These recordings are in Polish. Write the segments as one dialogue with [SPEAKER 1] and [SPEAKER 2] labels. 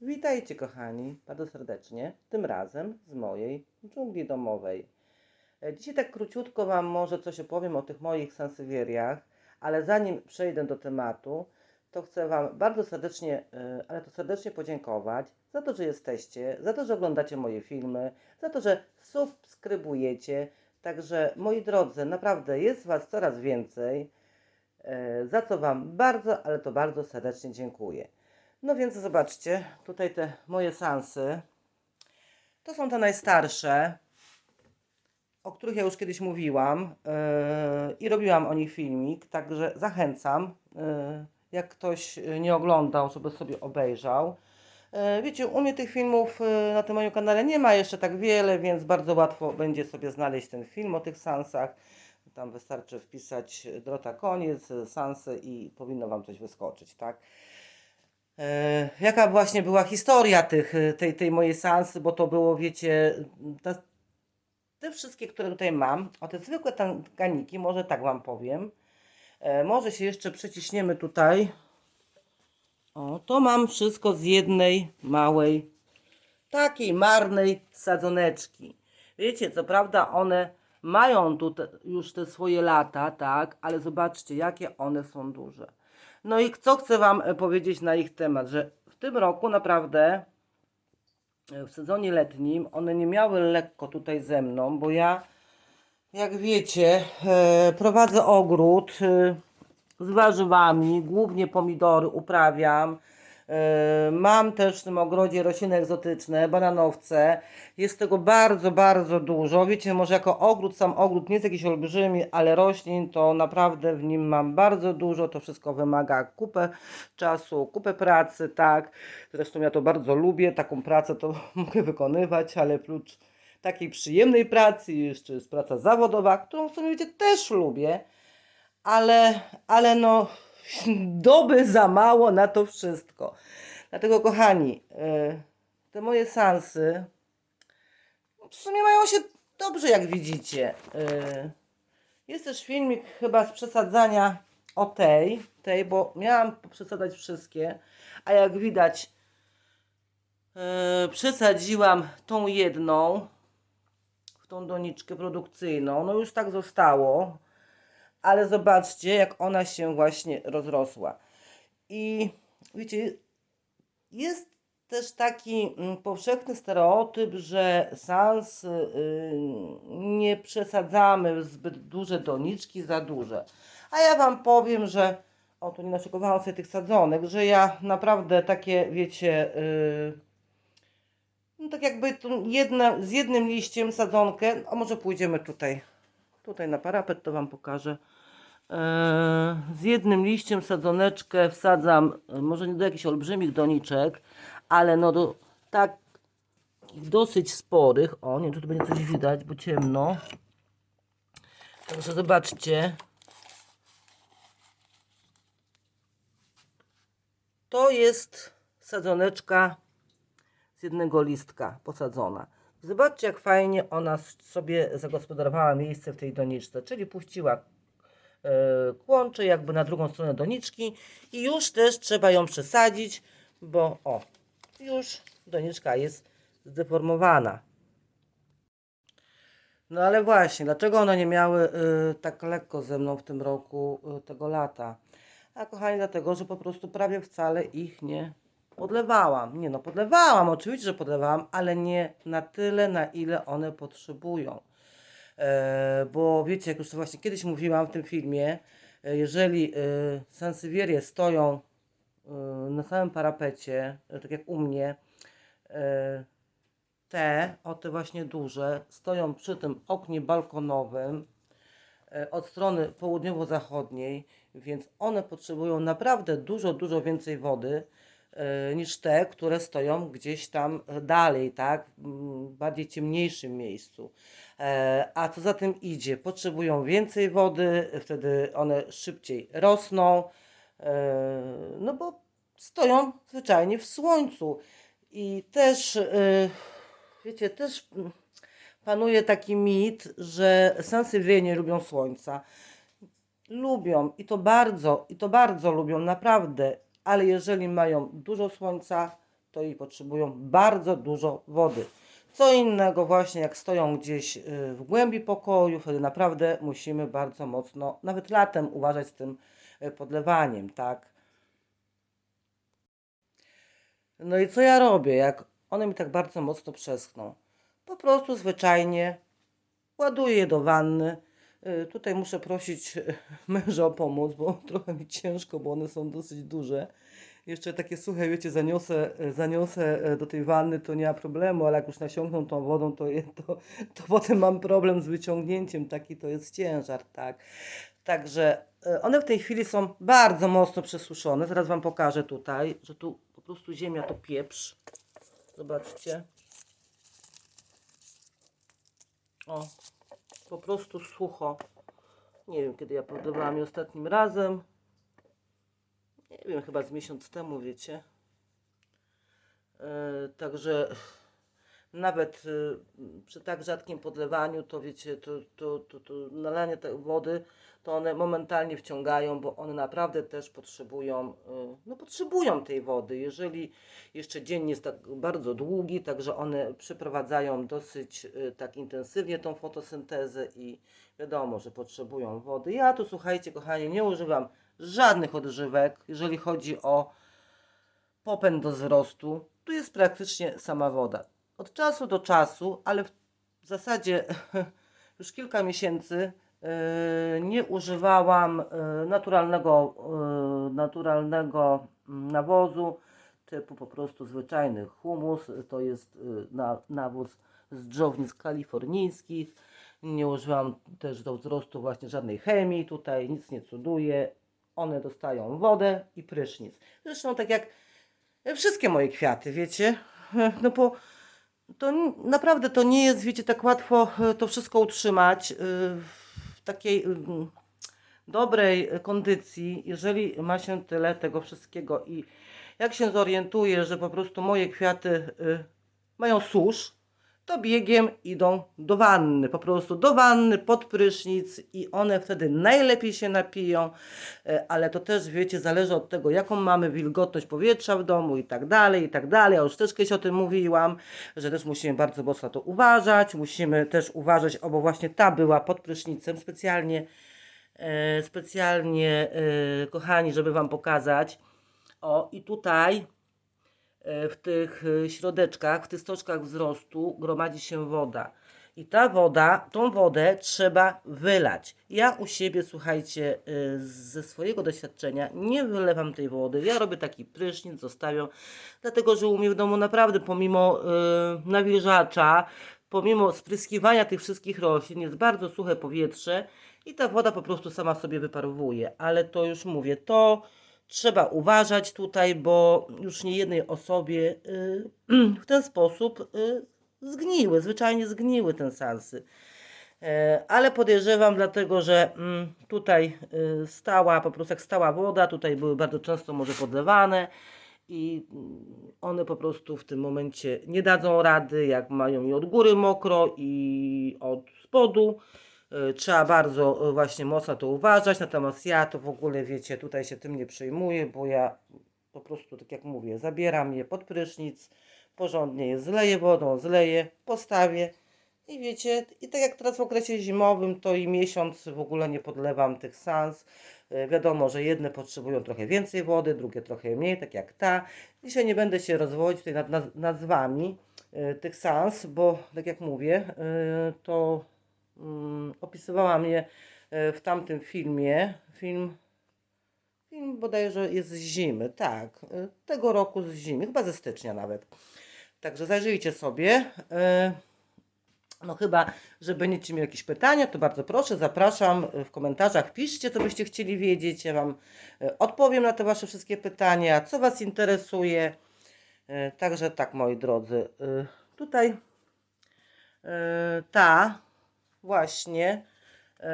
[SPEAKER 1] Witajcie kochani, bardzo serdecznie, tym razem z mojej dżungli domowej. E, Dzisiaj tak króciutko Wam może coś opowiem o tych moich sansewieriach, ale zanim przejdę do tematu, to chcę Wam bardzo serdecznie, e, ale to serdecznie podziękować za to, że jesteście, za to, że oglądacie moje filmy, za to, że subskrybujecie. Także moi drodzy, naprawdę jest Was coraz więcej, e, za co Wam bardzo, ale to bardzo serdecznie dziękuję. No więc zobaczcie, tutaj te moje sansy. To są te najstarsze, o których ja już kiedyś mówiłam yy, i robiłam o nich filmik, także zachęcam, yy, jak ktoś nie oglądał, żeby sobie obejrzał. Yy, Wiecie, u mnie tych filmów yy, na tym moim kanale nie ma jeszcze tak wiele, więc bardzo łatwo będzie sobie znaleźć ten film o tych sansach. Tam wystarczy wpisać drota koniec, sansy i powinno Wam coś wyskoczyć, tak? E, jaka właśnie była historia tych, e, tej, tej mojej sansy, bo to było, wiecie, te, te wszystkie, które tutaj mam, o te zwykłe tanganiki, może tak Wam powiem, e, może się jeszcze przeciśniemy tutaj, o, to mam wszystko z jednej małej, takiej marnej sadzoneczki. Wiecie, co prawda one mają tu te, już te swoje lata, tak, ale zobaczcie, jakie one są duże. No i co chcę Wam e, powiedzieć na ich temat, że w tym roku naprawdę e, w sezonie letnim one nie miały lekko tutaj ze mną, bo ja, jak wiecie, e, prowadzę ogród z warzywami, głównie pomidory uprawiam. E, Mam też w tym ogrodzie rośliny egzotyczne, bananowce. Jest tego bardzo, bardzo dużo. Wiecie, może jako ogród, sam ogród nie jest jakiś olbrzymi, ale roślin to naprawdę w nim mam bardzo dużo. To wszystko wymaga kupę czasu, kupę pracy, tak. Zresztą ja to bardzo lubię, taką pracę to mogę wykonywać, ale prócz takiej przyjemnej pracy jeszcze jest praca zawodowa, którą w sumie wiecie też lubię, ale, ale no doby za mało na to wszystko. Dlatego kochani, y, te moje sansy w sumie mają się dobrze, jak widzicie. Y, Jest też filmik chyba z przesadzania o tej, tej, bo miałam przesadzać wszystkie, a jak widać y, przesadziłam tą jedną w tą doniczkę produkcyjną. No już tak zostało ale zobaczcie, jak ona się właśnie rozrosła. I wiecie, jest też taki mm, powszechny stereotyp, że sans y, nie przesadzamy zbyt duże doniczki, za duże. A ja Wam powiem, że o, tu nie naszykowałam sobie tych sadzonek, że ja naprawdę takie, wiecie, y, no tak jakby jedna, z jednym liściem sadzonkę, a może pójdziemy tutaj, tutaj na parapet, to Wam pokażę. Eee, z jednym liściem sadzoneczkę wsadzam, e, może nie do jakichś olbrzymich doniczek, ale no do takich dosyć sporych. O, nie, tu będzie coś widać, bo ciemno. Także zobaczcie. To jest sadzoneczka z jednego listka posadzona. Zobaczcie, jak fajnie ona sobie zagospodarowała miejsce w tej doniczce, czyli puściła e, kłącze jakby na drugą stronę doniczki i już też trzeba ją przesadzić, bo o, już doniczka jest zdeformowana. No ale właśnie, dlaczego one nie miały y, tak lekko ze mną w tym roku y, tego lata? A kochani, dlatego, że po prostu prawie wcale ich nie podlewałam. Nie no, podlewałam, oczywiście, że podlewałam, ale nie na tyle, na ile one potrzebują. E, bo wiecie, jak już to właśnie kiedyś mówiłam w tym filmie, e, jeżeli e, sansywierie stoją na samym parapecie, tak jak u mnie, te, o te właśnie duże, stoją przy tym oknie balkonowym od strony południowo-zachodniej, więc one potrzebują naprawdę dużo, dużo więcej wody niż te, które stoją gdzieś tam dalej, tak, w bardziej ciemniejszym miejscu. E, A co za tym idzie, potrzebują więcej wody, wtedy one szybciej rosną, e, no bo stoją zwyczajnie w słońcu. I też, e, wiecie, też panuje taki mit, że sansywieje nie lubią słońca. Lubią i to bardzo, i to bardzo lubią, naprawdę, ale jeżeli mają dużo słońca, to i potrzebują bardzo dużo wody. Co innego właśnie jak stoją gdzieś y, w głębi pokoju, wtedy naprawdę musimy bardzo mocno, nawet latem uważać z tym y, podlewaniem, tak? No i co ja robię, jak one mi tak bardzo mocno przeschną? Po prostu zwyczajnie ładuję je do wanny. Y, Tutaj muszę prosić y, męża o pomoc, bo trochę mi ciężko, bo one są dosyć duże. Jeszcze takie suche, wiecie, zaniosę, y, zaniosę y, do tej wanny, to nie ma problemu, ale jak już nasiąkną tą wodą, to, to, to potem mam problem z wyciągnięciem. Taki to jest ciężar, tak. Także one w tej chwili są bardzo mocno przesuszone. Zaraz Wam pokażę tutaj, że tu po prostu ziemia to pieprz. Zobaczcie. O, po prostu sucho. Nie wiem, kiedy ja podlewałam je ostatnim razem. Nie wiem, chyba z miesiąc temu, wiecie. E, także nawet e, przy tak rzadkim podlewaniu, to wiecie, to, to, to, to nalanie tej wody, to one momentalnie wciągają, bo one naprawdę też potrzebują, e, no potrzebują tej wody. Jeżeli jeszcze dzień jest tak bardzo długi, także one przeprowadzają dosyć e, tak intensywnie tą fotosyntezę i wiadomo, że potrzebują wody. Ja tu, słuchajcie, kochani, nie używam żadnych odżywek, jeżeli chodzi o popęd do wzrostu. Tu jest praktycznie sama woda. Od czasu do czasu, ale w zasadzie już kilka miesięcy e, nie używałam e, naturalnego, e, naturalnego mm, nawozu typu po prostu zwyczajny humus. To jest na, nawóz z dżownic kalifornijskich. Nie używam też do wzrostu właśnie żadnej chemii. Tutaj nic nie cuduję. One dostają wodę i prysznic. Zresztą tak jak wszystkie moje kwiaty, wiecie. No bo to naprawdę to nie jest, wiecie, tak łatwo e, to wszystko utrzymać e, w takiej dobrej e, kondycji, jeżeli ma się tyle tego wszystkiego i jak się zorientuję, że po prostu moje kwiaty y, mają susz, to biegiem idą do wanny, po prostu do wanny, pod prysznic i one wtedy najlepiej się napiją, e, ale to też, wiecie, zależy od tego, jaką mamy wilgotność powietrza w domu i tak dalej, i tak dalej. Ja już też kiedyś o tym mówiłam, że też musimy bardzo mocno to uważać, musimy też uważać, o, bo właśnie ta była pod prysznicem specjalnie, e, specjalnie, e, kochani, żeby Wam pokazać. O, i tutaj w tych e, środeczkach, w tych stoczkach wzrostu gromadzi się woda. I ta woda, tą wodę trzeba wylać. Ja u siebie, słuchajcie, e, ze swojego doświadczenia nie wylewam tej wody. Ja robię taki prysznic, zostawiam, dlatego że u mnie w domu naprawdę pomimo e, nawilżacza, pomimo spryskiwania tych wszystkich roślin jest bardzo suche powietrze i ta woda po prostu sama sobie wyparowuje. Ale to już mówię, to trzeba uważać tutaj, bo już nie jednej osobie y, w ten sposób y, zgniły, zwyczajnie zgniły te sansy. E, Ale podejrzewam, dlatego że mm, tutaj y, stała, po prostu jak stała woda, tutaj były bardzo często może podlewane i mm, one po prostu w tym momencie nie dadzą rady, jak mają i od góry mokro i od spodu. Y, Trzeba bardzo y, właśnie mocno to uważać, natomiast ja to w ogóle, wiecie, tutaj się tym nie przejmuję, bo ja po prostu, tak jak mówię, zabieram je pod prysznic, porządnie je zleję wodą, zleję, postawię i wiecie, i tak jak teraz w okresie zimowym, to i miesiąc w ogóle nie podlewam tych sans. Y, Wiadomo, że jedne potrzebują trochę więcej wody, drugie trochę mniej, tak jak ta. Dzisiaj nie będę się rozwodzić tutaj nad naz- nazwami tych sans, bo tak jak mówię, to opisywałam je y, w tamtym filmie. Film, film bodajże jest z zimy, tak, y, tego roku z zimy, chyba ze stycznia nawet. Także zajrzyjcie sobie. y, no chyba, że będziecie mieli jakieś pytania, to bardzo proszę, zapraszam w komentarzach, piszcie, co byście chcieli wiedzieć. Ja Wam odpowiem na te Wasze wszystkie pytania, co Was interesuje. Także tak, moi drodzy, tutaj ta właśnie y,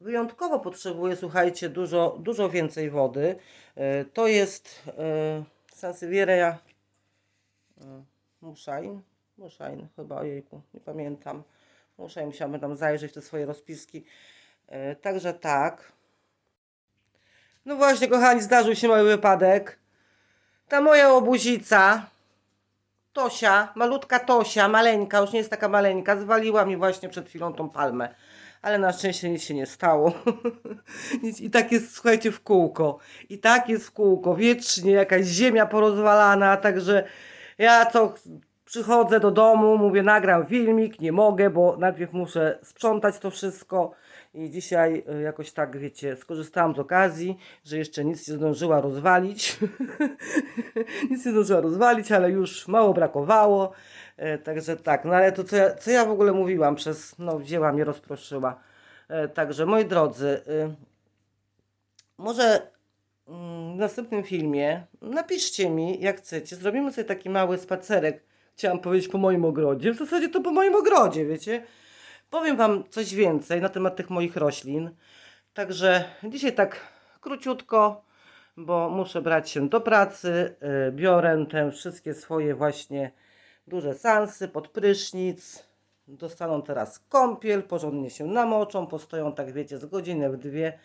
[SPEAKER 1] wyjątkowo potrzebuje, słuchajcie, dużo, dużo więcej wody. Y, To jest y, Sansevieria Mushain. Mushain chyba, ojejku, nie pamiętam. Muszę, musiałabym tam zajrzeć te swoje rozpiski. E, także tak. No właśnie, kochani, zdarzył się mały wypadek. Ta moja obuzica Tosia, malutka Tosia, maleńka, już nie jest taka maleńka, zwaliła mi właśnie przed chwilą tą palmę. Ale na szczęście nic się nie stało. Nic, I tak jest, słuchajcie, w kółko. I tak jest w kółko. Wiecznie jakaś ziemia porozwalana, także ja co przychodzę do domu, mówię, nagram filmik, nie mogę, bo najpierw muszę sprzątać to wszystko. I dzisiaj y, jakoś tak, wiecie, skorzystałam z okazji, że jeszcze nic nie zdążyła rozwalić. nic nie zdążyła rozwalić, ale już mało brakowało. E, Także tak, no ale to co ja, co ja w ogóle mówiłam przez, no wzięła mnie, rozproszyła. E, Także moi drodzy, y, może mm, w następnym filmie napiszcie mi, jak chcecie, zrobimy sobie taki mały spacerek, chciałam powiedzieć po moim ogrodzie, w zasadzie to po moim ogrodzie, wiecie. Powiem Wam coś więcej na temat tych moich roślin. Także dzisiaj tak króciutko, bo muszę brać się do pracy. Yy, Biorę te wszystkie swoje właśnie duże sansy pod prysznic. Dostaną teraz kąpiel, porządnie się namoczą, postoją tak wiecie z godzinę w dwie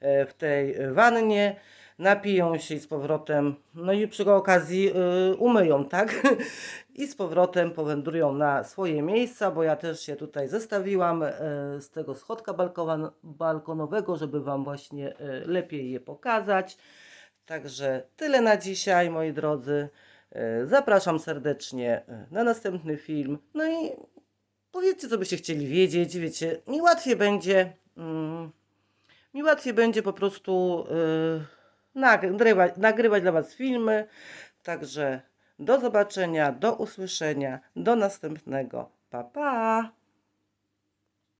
[SPEAKER 1] e, w tej wannie, napiją się i z powrotem, no i przy okazji y, umyją, tak? I z powrotem powędrują na swoje miejsca, bo ja też się tutaj zestawiłam e, z tego schodka balkowan- balkonowego, żeby Wam właśnie e, lepiej je pokazać. Także tyle na dzisiaj, moi drodzy. E, Zapraszam serdecznie na następny film. No i powiedzcie, co byście chcieli wiedzieć. Wiecie, mi łatwiej będzie. Mm, mi łatwiej będzie po prostu yy, nagrywać, nagrywać dla Was filmy. Także do zobaczenia, do usłyszenia, do następnego. Pa, pa!